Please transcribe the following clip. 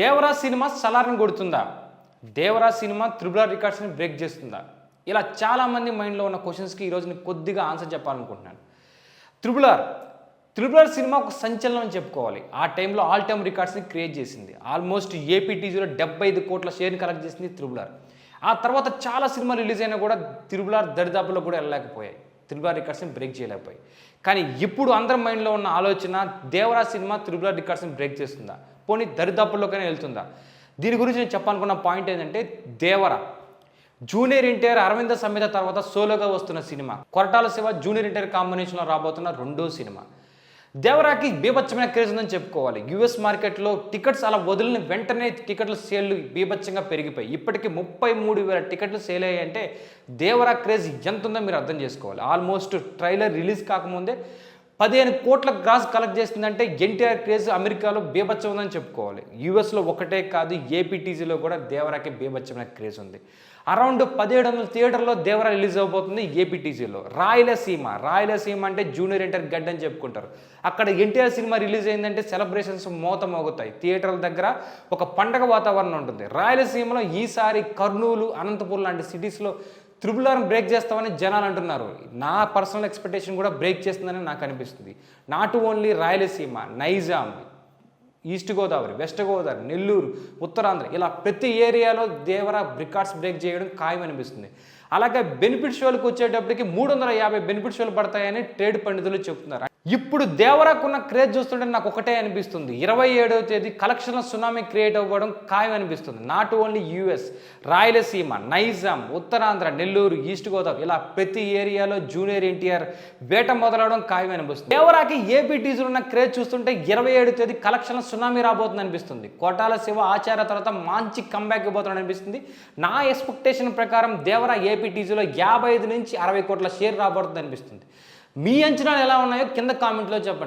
Devara cinema సలార్ని కొడుతుందా? Devara cinema triple రికార్డ్స్ని బ్రేక్ చేస్తుందా? ఇలా చాలామంది మైండ్లో ఉన్న క్వశ్చన్స్కి ఈరోజు నేను కొద్దిగా ఆన్సర్ చెప్పాలనుకుంటున్నాను. Triple R triple R cinema ఒక సంచలనం అని చెప్పుకోవాలి. ఆ టైంలో ఆల్ టైమ్ రికార్డ్స్ని క్రియేట్ చేసింది. ఆల్మోస్ట్ ఏపీటీజీలో డెబ్బై ఐదు కోట్ల షేర్ని కలెక్ట్ చేసింది త్రిబుల్ ఆర్. ఆ తర్వాత చాలా సినిమా రిలీజ్ అయినా కూడా త్రిబుల్ ఆర్ దరిదాపులో కూడా వెళ్ళలేకపోయాయి. త్రిబుల్ రికార్డ్స్ని బ్రేక్ చేయలేకపోయి కానీ ఇప్పుడు అందరి మైండ్లో ఉన్న ఆలోచన దేవరా సినిమా త్రిబుల రికార్డ్స్ని బ్రేక్ చేస్తుందా? పోనీ దరిదాపుల్లోకైనా వెళ్తుందా? దీని గురించి నేను చెప్పాలనుకున్న పాయింట్ ఏంటంటే దేవరా. జూనియర్ ఎన్టీఆర్ అరవింద సమేత తర్వాత సోలోగా వస్తున్న cinema. Koratala Siva junior NTR కాంబినేషన్లో రాబోతున్న రెండో సినిమా. దేవరాకి బీభత్సమైన క్రేజ్ ఉందని చెప్పుకోవాలి. యుఎస్ మార్కెట్లో టికెట్స్ అలా వదిలిన వెంటనే టికెట్ల సేల్లు బీభత్సంగా పెరిగిపోయి ఇప్పటికి ముప్పై మూడు వేల టికెట్లు సేల్ అయ్యాయంటే దేవరా క్రేజ్ ఎంత ఉందో మీరు అర్థం చేసుకోవాలి. ఆల్మోస్ట్ ట్రైలర్ రిలీజ్ కాకముందే పదిహేను కోట్ల గ్రాస్ కలెక్ట్ చేస్తుందంటే ఎన్టీఆర్ క్రేజ్ అమెరికాలో బీభత్సం ఉందని చెప్పుకోవాలి. యూఎస్లో ఒకటే కాదు ఏపీటీజీలో కూడా దేవరాకి బీభత్సమైన క్రేజ్ ఉంది. అరౌండ్ పదిహేడు వందల థియేటర్లో దేవరా రిలీజ్ అవబోతుంది ఏపీటీజీలో రాయలసీమ రాయలసీమ అంటే జూనియర్ ఎన్టీఆర్ గడ్డ అని చెప్పుకుంటారు. అక్కడ ఎన్టీఆర్ సినిమా రిలీజ్ అయిందంటే సెలబ్రేషన్స్ మోత మోగుతాయి థియేటర్ల దగ్గర ఒక పండగ వాతావరణం ఉంటుంది. రాయలసీమలో ఈసారి కర్నూలు అనంతపురం లాంటి సిటీస్లో త్రిబుల్ ఆర్ని బ్రేక్ చేస్తామని జనాలు అంటున్నారు. నా పర్సనల్ ఎక్స్పెక్టేషన్ కూడా బ్రేక్ చేస్తుందని నాకు అనిపిస్తుంది. Not only Rayalaseema Nizam. East Godavari west Godavari Nellore Uttarandhra ఇలా ప్రతి ఏరియాలో దేవరా రికార్డ్స్ బ్రేక్ చేయడం ఖాయం అనిపిస్తుంది అలాగే బెనిఫిట్ షోలకు వచ్చేటప్పటికి మూడు వందల యాభై బెనిఫిట్ షోలు పడతాయని ట్రేడ్ పండితులు చెప్తున్నారు. ఇప్పుడు దేవరాకున్న క్రేజ్ చూస్తుంటే నాకు ఒకటే అనిపిస్తుంది. ఇరవై ఏడవ తేదీ కలెక్షన్ల సునామీ క్రియేట్ అవ్వడం ఖాయం అనిపిస్తుంది not only US Rayalaseema Nizam Uttarandhra Nellore east Godavari ఇలా ప్రతి ఏరియాలో జూనియర్ ఎన్టీఆర్ వేట మొదలవడం ఖాయం అనిపిస్తుంది దేవరాకి ఏపీ టీజర్ ఉన్న క్రేజ్ చూస్తుంటే ఇరవై ఏడు తేదీ కలెక్షన్ల సునామీ రాబోతుంది అనిపిస్తుంది. కోటాల శివ ఆచార తర్వాత మంచి కంబ్యాక్ ఇవ్వబోతున్నాడు అనిపిస్తుంది. నా ఎక్స్పెక్టేషన్ ప్రకారం దేవరా ఏపీటీజీలో యాభై ఐదు నుంచి అరవై కోట్ల షేర్ రాబోతుంది అనిపిస్తుంది. మీ అంచనాలు ఎలా ఉన్నాయో కింద కామెంట్లో చెప్పండి.